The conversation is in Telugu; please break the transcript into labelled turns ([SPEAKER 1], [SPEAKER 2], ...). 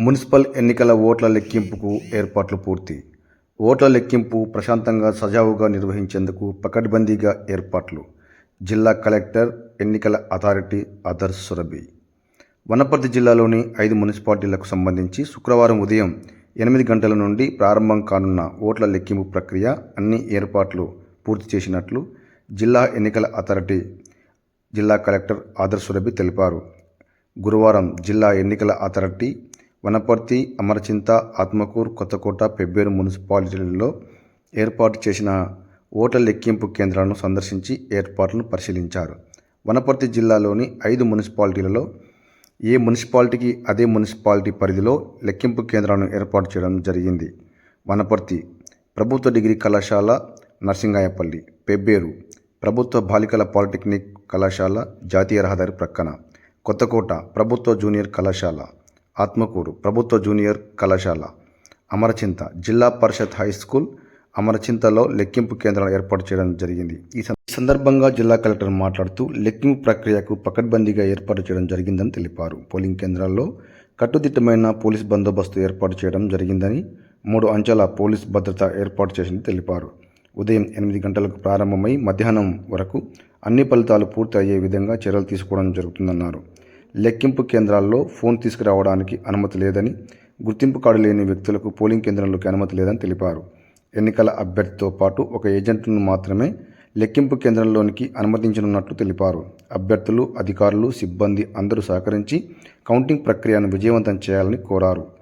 [SPEAKER 1] మున్సిపల్ ఎన్నికల ఓట్ల లెక్కింపుకు ఏర్పాట్లు పూర్తి. ఓట్ల లెక్కింపు ప్రశాంతంగా సజావుగా నిర్వహించేందుకు పకడ్బందీగా ఏర్పాట్లు. జిల్లా కలెక్టర్ ఎన్నికల అథారిటీ అదర్ సురభి. వనపర్తి జిల్లాలోని ఐదు మున్సిపాలిటీలకు సంబంధించి శుక్రవారం ఉదయం ఎనిమిది గంటల నుండి ప్రారంభం కానున్న ఓట్ల లెక్కింపు ప్రక్రియ అన్ని ఏర్పాట్లు పూర్తి చేసినట్లు జిల్లా ఎన్నికల అథారిటీ జిల్లా కలెక్టర్ ఆదర్శ్ సురభి తెలిపారు. గురువారం జిల్లా ఎన్నికల అథారిటీ వనపర్తి అమరచింత ఆత్మకూరు కొత్తకోట పెబ్బేరు మున్సిపాలిటీలలో ఏర్పాటు చేసిన ఓట్ల లెక్కింపు కేంద్రాలను సందర్శించి ఏర్పాట్లను పరిశీలించారు. వనపర్తి జిల్లాలోని ఐదు మున్సిపాలిటీలలో ఏ మున్సిపాలిటీకి అదే మున్సిపాలిటీ పరిధిలో లెక్కింపు కేంద్రాలను ఏర్పాటు చేయడం జరిగింది? వనపర్తి ప్రభుత్వ డిగ్రీ కళాశాల నర్సింగాయపల్లి పెబ్బేరు ప్రభుత్వ బాలికల పాలిటెక్నిక్ కళాశాల జాతీయ రహదారి ప్రక్కన కొత్తకోట ప్రభుత్వ జూనియర్ కళాశాల ఆత్మకూరు ప్రభుత్వ జూనియర్ కళాశాల అమరచింత జిల్లా పరిషత్ హై స్కూల్ అమరచింతలో లెక్కింపు కేంద్రాలు ఏర్పాటు చేయడం జరిగింది. ఈ ఈ సందర్భంగా జిల్లా కలెక్టర్ మాట్లాడుతూ లెక్కింపు ప్రక్రియకు పకడ్బందీగా ఏర్పాటు చేయడం జరిగిందని తెలిపారు. పోలింగ్ కేంద్రాల్లో కట్టుదిట్టమైన పోలీస్ బందోబస్తు ఏర్పాటు చేయడం జరిగిందని మూడు అంచెల పోలీస్ భద్రత ఏర్పాటు చేసిందని తెలిపారు. ఉదయం ఎనిమిది గంటలకు ప్రారంభమై మధ్యాహ్నం వరకు అన్ని ఫలితాలు పూర్తి అయ్యే విధంగా చర్యలు తీసుకోవడం జరుగుతుందన్నారు. లెక్కింపు కేంద్రాల్లో ఫోన్ తీసుకురావడానికి అనుమతి లేదని గుర్తింపు కార్డు లేని వ్యక్తులకు పోలింగ్ కేంద్రంలోకి అనుమతి లేదని తెలిపారు. ఎన్నికల అభ్యర్థితో పాటు ఒక ఏజెంట్ను మాత్రమే లెక్కింపు కేంద్రంలోనికి అనుమతించనున్నట్లు తెలిపారు. అభ్యర్థులు అధికారులు సిబ్బంది అందరూ సహకరించి కౌంటింగ్ ప్రక్రియను విజయవంతం చేయాలని కోరారు.